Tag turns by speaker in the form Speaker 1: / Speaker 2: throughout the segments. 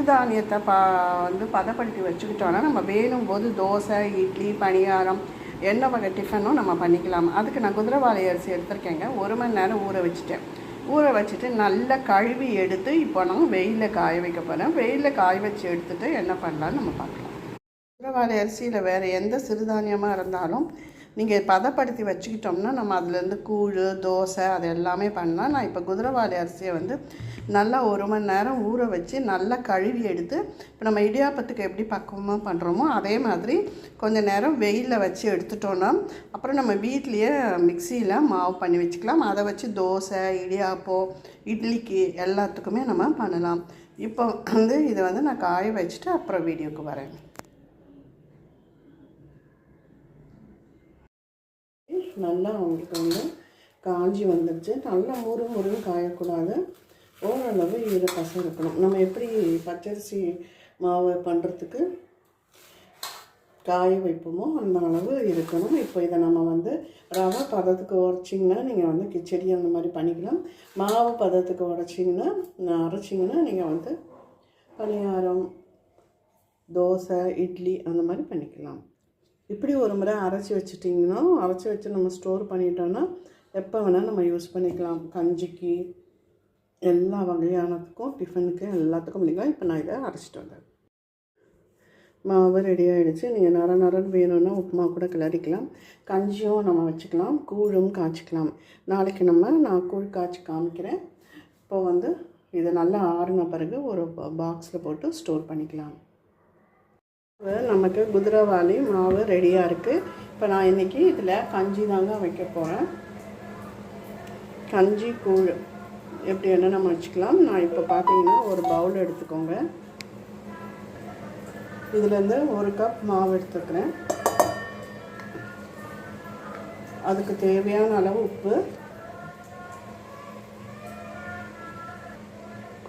Speaker 1: சிறுதானியத்தை பா வந்து பதப்படுத்தி வச்சுக்கிட்டோன்னா நம்ம வேணும் போது தோசை இட்லி பணியாரம் என்ன வகை டிஃபனும் நம்ம பண்ணிக்கலாம். அதுக்கு நான் குதிரைவாளி அரிசி எடுத்திருக்கேங்க. ஒரு மணி நேரம் ஊற வச்சுட்டேன். ஊற வச்சுட்டு நல்லா கழுவி எடுத்து இப்போ நான் வெயிலில் காய வைக்க போகிறேன் வெயிலில் காய வச்சு எடுத்துகிட்டு என்ன பண்ணலாம்னு நம்ம பார்க்கலாம். குதிரைவாளி அரிசியில் வேறு எந்த சிறுதானியமாக இருந்தாலும் நீங்கள் பதப்படுத்தி வச்சுக்கிட்டோம்னா நம்ம அதுலேருந்து கூழ் தோசை அது எல்லாமே பண்ணலாம். நான் இப்போ குதிரைவாளி அரிசியை வந்து நல்லா ஒரு மணி நேரம் ஊற வச்சு நல்லா கழுவி எடுத்து இப்போ நம்ம இடியாப்பத்துக்கு எப்படி பக்குவமாக பண்ணுறோமோ அதே மாதிரி கொஞ்சம் நேரம் வெயிலில் வச்சு எடுத்துட்டோன்னா அப்புறம் நம்ம வீட்லேயே மிக்சியில் மாவு பண்ணி வச்சுக்கலாம். அதை வச்சு தோசை இடியாப்பம் இட்லிக்கு எல்லாத்துக்குமே நம்ம பண்ணலாம். இப்போ வந்து இதை வந்து நான் காய வச்சுட்டு அப்புறம் வீடியோக்கு வரேன். நல்லா அவங்களுக்கு வந்து காஞ்சி வந்துடுச்சு நல்லா முறு முருன்னு காயக்கூடாது. ஓரளவு ஈரப்பசம் இருக்கணும் நம்ம எப்படி பச்சரிசி மாவு பண்ணுறதுக்கு காய வைப்போமோ அந்த அளவு இருக்கணும். இப்போ இதை நம்ம வந்து ரவை பதத்துக்கு உரைச்சிங்கன்னா நீங்கள் வந்து கிச்சடி அந்த மாதிரி பண்ணிக்கலாம். மாவு பதத்துக்கு உரைச்சிங்கன்னா அரைச்சிங்கன்னா நீங்கள் வந்து பணியாரம் தோசை இட்லி அந்த மாதிரி பண்ணிக்கலாம். இப்படி ஒரு முறை அரைச்சி வச்சிட்டிங்கன்னா அரைச்சி வச்சு நம்ம ஸ்டோர் பண்ணிட்டோன்னா எப்போ வேணால் நம்ம யூஸ் பண்ணிக்கலாம். கஞ்சிக்கு எல்லா வகையானதுக்கும் டிஃபனுக்கு எல்லாத்துக்கும் பண்ணிக்கலாம் இப்போ நான் இதை அரைச்சிட்டு வந்தேன். மாவு ரெடி ஆகிடுச்சு நீங்கள் நர நரன்னு வேணும்னா உப்புமா கூட கிளறிக்கலாம். கஞ்சியும் நம்ம வச்சுக்கலாம். கூழும் காய்ச்சிக்கலாம். நாளைக்கு நம்ம நான் கூழ் காய்ச்சி காமிக்கிறேன். இப்போ வந்து இதை நல்லா ஆறுன பிறகு ஒரு பாக்ஸில் போட்டு ஸ்டோர் பண்ணிக்கலாம். நமக்கு குதிரவாளி மாவு ரெடியாக இருக்குது இப்போ நான் இன்றைக்கி இதில் கஞ்சி தாங்க வைக்க போகிறேன் கஞ்சி கூழ் எப்படி என்ன நம்ம வச்சுக்கலாம். நான் இப்போ பார்த்தீங்கன்னா ஒரு பவுல் எடுத்துக்கோங்க. இதுலேருந்து ஒரு கப் மாவு எடுத்துக்கிறேன். அதுக்கு தேவையான அளவு உப்பு.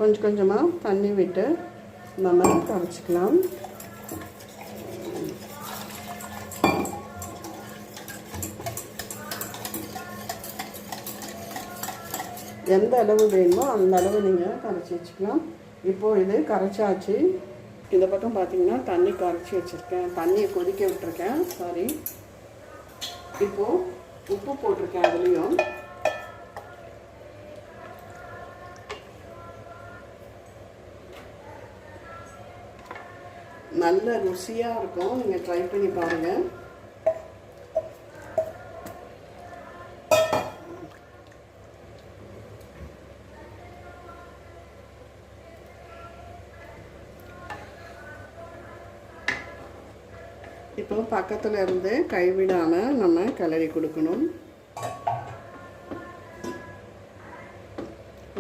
Speaker 1: கொஞ்சம் கொஞ்சமாக தண்ணி விட்டு நம்ம கரைச்சிக்கலாம். எந்த அளவு வேணுமோ அந்த அளவு நீங்கள் கரைச்சி வச்சுக்கலாம். இப்போது இது கரைச்சாச்சு. இந்த பக்கம் பார்த்தீங்கன்னா தண்ணி கரைச்சி வச்சுருக்கேன். தண்ணியை கொதிக்க விட்டுருக்கேன். சாரி இப்போது உப்பு போட்டிருக்கேன் அதுலேயும். நல்ல ருசியாக இருக்கும். நீங்கள் ட்ரை பண்ணி பாருங்கள் இப்போ பக்கத்தில் இருந்து கைவிடாமல் நம்ம கிளறி கொடுக்கணும்.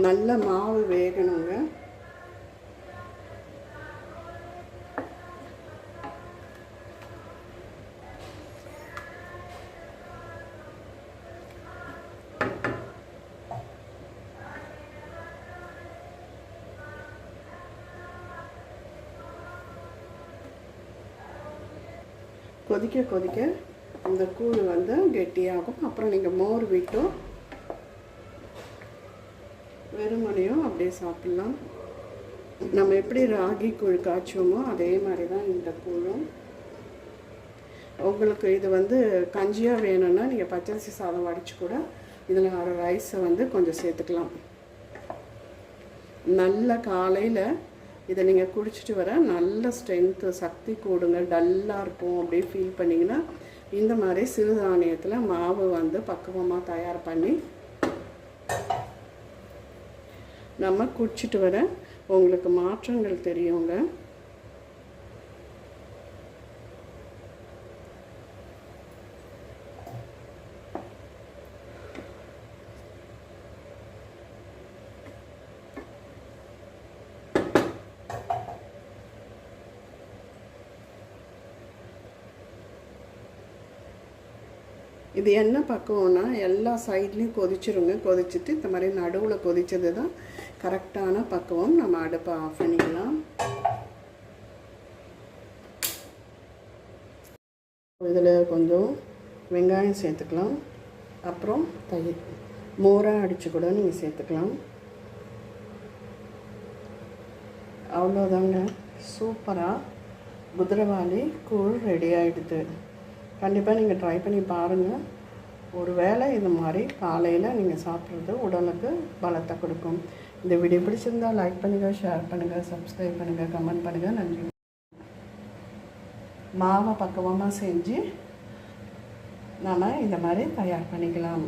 Speaker 1: நல்ல மாவு வேகணுங்க. கொதிக்க கொதிக்க அந்த கூழ் வந்து கெட்டியாகும். அப்புறம் நீங்கள் மோர் விட்டும் வெறுமனையும் அப்படியே சாப்பிட்லாம். நம்ம எப்படி ராகி கூழ் காய்ச்சுவோமோ அதே மாதிரி தான் இந்த கூழும். உங்களுக்கு இது வந்து கஞ்சியாக வேணும்னா நீங்கள் பச்சரிசி சாதம் வடித்து கூட இதில் வர ரைஸை வந்து கொஞ்சம் சேர்த்துக்கலாம். நல்ல காலையில் இதை நீங்கள் குடிச்சிட்டு வர நல்ல ஸ்ட்ரென்த்து சக்தி கூடுங்க டல்லாக இருக்கும் அப்படியே ஃபீல் பண்ணிங்கன்னா இந்த மாதிரி சிறுதானியத்தில் மாவு வந்து பக்குவமாக தயார் பண்ணி நம்ம குடிச்சிட்டு வர உங்களுக்கு மாற்றங்கள் தெரியுங்க. இது என்ன பக்குவம்னா எல்லா சைட்லேயும் கொதிச்சிருங்க. கொதிச்சுட்டு இந்த மாதிரி நடுவில் கொதிச்சது தான் கரெக்டான பக்குவம். நம்ம அடுப்பை ஆஃப் பண்ணிக்கலாம். இதில் கொஞ்சம் வெங்காயம் சேர்த்துக்கலாம். அப்புறம் தயிர். மோராக அடித்து கூட நீங்கள் சேர்த்துக்கலாம். அவ்வளோதாங்க சூப்பராக குதிரவாளி கூழ் ரெடி ஆகிடுது கண்டிப்பாக நீங்கள் ட்ரை பண்ணி பாருங்கள் ஒரு வேளை இது மாதிரி காலையில் நீங்கள் சாப்பிட்றது உடலுக்கு பலத்தை கொடுக்கும். இந்த வீடியோ பிடிச்சிருந்தால் லைக் பண்ணுங்கள் ஷேர் பண்ணுங்கள் சப்ஸ்கிரைப் பண்ணுங்கள் கமெண்ட் பண்ணுங்கள் நன்றி. மாவை பக்குவமாக செஞ்சு நாம் இந்த மாதிரி தயார் பண்ணிக்கலாம்.